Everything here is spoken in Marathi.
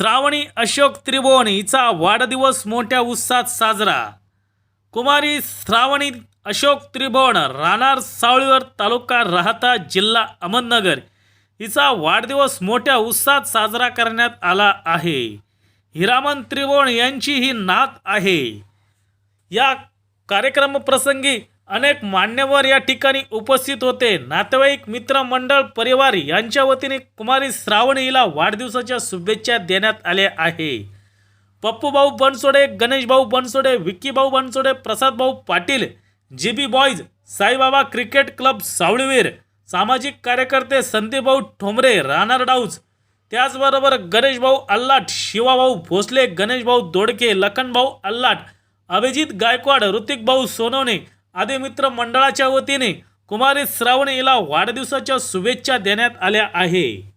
श्रावणी अशोक त्रिभुवन हिचा वाढदिवस मोठ्या उत्साहात साजरा. कुमारी श्रावणी अशोक त्रिभुवन राहणार सावळीवर तालुका राहता जिल्हा अहमदनगर. हिचा वाढदिवस मोठ्या उत्साहात साजरा करण्यात आला आहे. हिरामन त्रिभुवन यांची ही नात आहे. या कार्यक्रमप्रसंगी अनेक मान्यवर या ठिकाणी उपस्थित होते. नातेवाईक मित्रमंडळ परिवार यांच्या वतीने कुमारी श्रावणीला हिला वाढदिवसाच्या शुभेच्छा देण्यात आल्या आहे. Pappubhau Bansode Ganeshbhau Bansode Vickybhau Bansode Prasadbhau Patil G B boys Saibaba cricket club Savalivir सामाजिक कार्यकर्ते संदीपभाऊ ठोंबरे राहणार डाऊज. त्याचबरोबर गणेशभाऊ अल्लाट शिवाभाऊ भोसले गणेशभाऊ दोडके लखनभाऊ अल्लाट अभिजित गायकवाड ऋतिकभाऊ सोनवणे आदी मित्र मंडळाच्या वतीने कुमारी श्रावणीला हिला वाढदिवसाच्या शुभेच्छा देण्यात आल्या आहे.